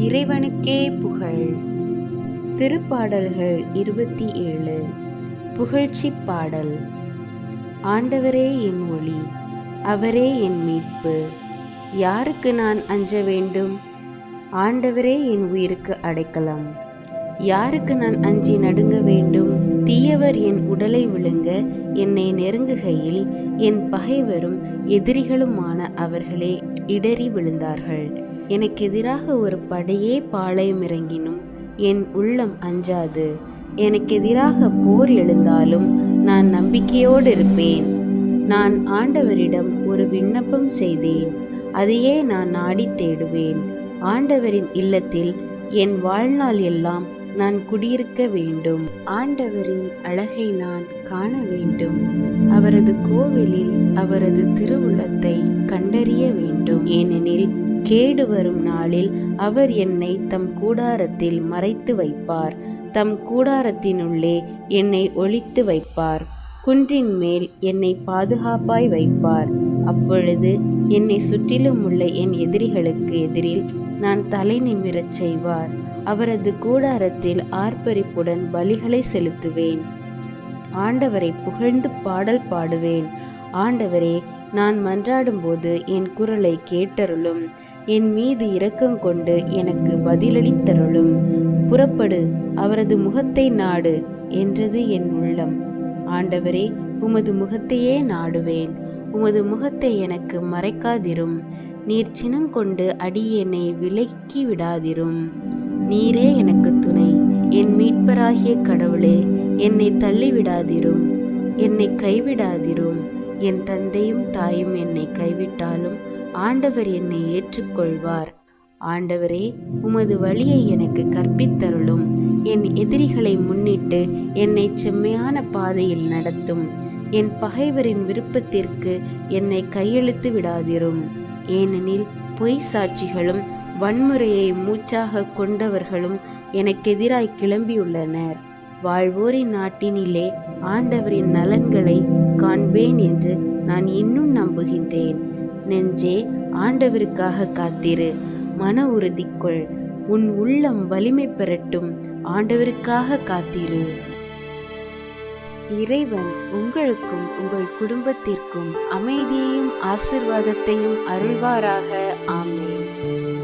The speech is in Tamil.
இறைவனுக்கே புகழ். திருப்பாடல்கள் இருபத்தி ஏழு. புகழ்ச்சி பாடல். ஆண்டவரே என் ஒளி அவரே என் மீட்பு. யாருக்கு நான் அஞ்ச வேண்டும்? ஆண்டவரே என் உயிருக்கு அடைக்கலம். யாருக்கு நான் அஞ்சி நடுங்க வேண்டும்? தீயவர் என் உடலை விழுங்க என்னை நெருங்குகையில் என் பகைவரும் எதிரிகளுமான அவர்களே இடறி விழுந்தார்கள். எனக்கு எதிராக ஒரு படையே பாளையம் இறங்கினும் என் உள்ளம் அஞ்சாது. எனக்கு எதிராக போர் எழுந்தாலும் நான் நம்பிக்கையோடு இருப்பேன். நான் ஆண்டவரிடம் ஒரு விண்ணப்பம் செய்தேன். அதையே நான் நாடி தேடுவேன். ஆண்டவரின் இல்லத்தில் என் வாழ்நாள் எல்லாம் நான் குடியிருக்க வேண்டும். ஆண்டவரின் அழகை நான் காண வேண்டும். அவரது கோவிலில் அவரது திருவுளத்தை கண்டறிய வேண்டும். ஏனெனில் கேடு வரும் நாளில் அவர் என்னை தம் கூடாரத்தில் மறைத்து வைப்பார். தம் கூடாரத்தினுள்ளே என்னை ஒளித்து வைப்பார். குன்றின் மேல் என்னை பாதுகாப்பாய் வைப்பார். அப்பொழுது என்னை சுற்றிலும் உள்ள என் எதிரிகளுக்கு எதிரில் நான் தலை நிமிரச் செய்வார். அவரது கூடாரத்தில் ஆர்ப்பரிப்புடன் பலிகளை செலுத்துவேன். ஆண்டவரை புகழ்ந்து பாடல் பாடுவேன். ஆண்டவரே நான் மன்றாடும்போது என் குரலை கேட்டருளும். என் மீது இரக்கம் கொண்டு எனக்கு பதிலளித்தருளும். புறப்படு அவரது முகத்தை நாடு என்றது என் உள்ளம். ஆண்டவரே உமது முகத்தையே நாடுவேன். உமது முகத்தை எனக்கு மறைக்காதிரும். நீர் சினங்கொண்டு அடியேனை விலக்கி விடாதிரும் நீரே எனக்கு துணை. என் மீட்பராகிய கடவுளே என்னை தள்ளிவிடாதிரும். என்னை கைவிடாதிரும். என் தந்தையும் தாயும் என்னை கைவிட்டாலும் ஆண்டவர் என்னை ஏற்றுக்கொள்வார். ஆண்டவரே உமது வழியை எனக்கு கற்பித்தருளும். என் எதிரிகளை முன்னிட்டு என்னை செம்மையான பாதையில் நடத்தும். என் பகைவரின் விருப்பத்திற்கு என்னை கையெழுத்து விடாதிரும். ஏனெனில் பொய் சாட்சிகளும் வன்முறையை மூச்சாக கொண்டவர்களும் எனக்கெதிராய் கிளம்பியுள்ளனர். வாழ்வோரின் நாட்டினிலே ஆண்டவரின் நலன்களை காண்பேன் என்று நான் இன்னும் நம்புகின்றேன். நெஞ்சே ஆண்டவருக்காக காத்திரு. மன உறுதிக்குள் உன் உள்ளம் வலிமை பெறட்டும். ஆண்டவருக்காக காத்திரு. இறைவன் உங்களுக்கும் உங்கள் குடும்பத்திற்கும் அமைதியையும் ஆசிர்வாதத்தையும் அருள்வாராக. ஆமேன்.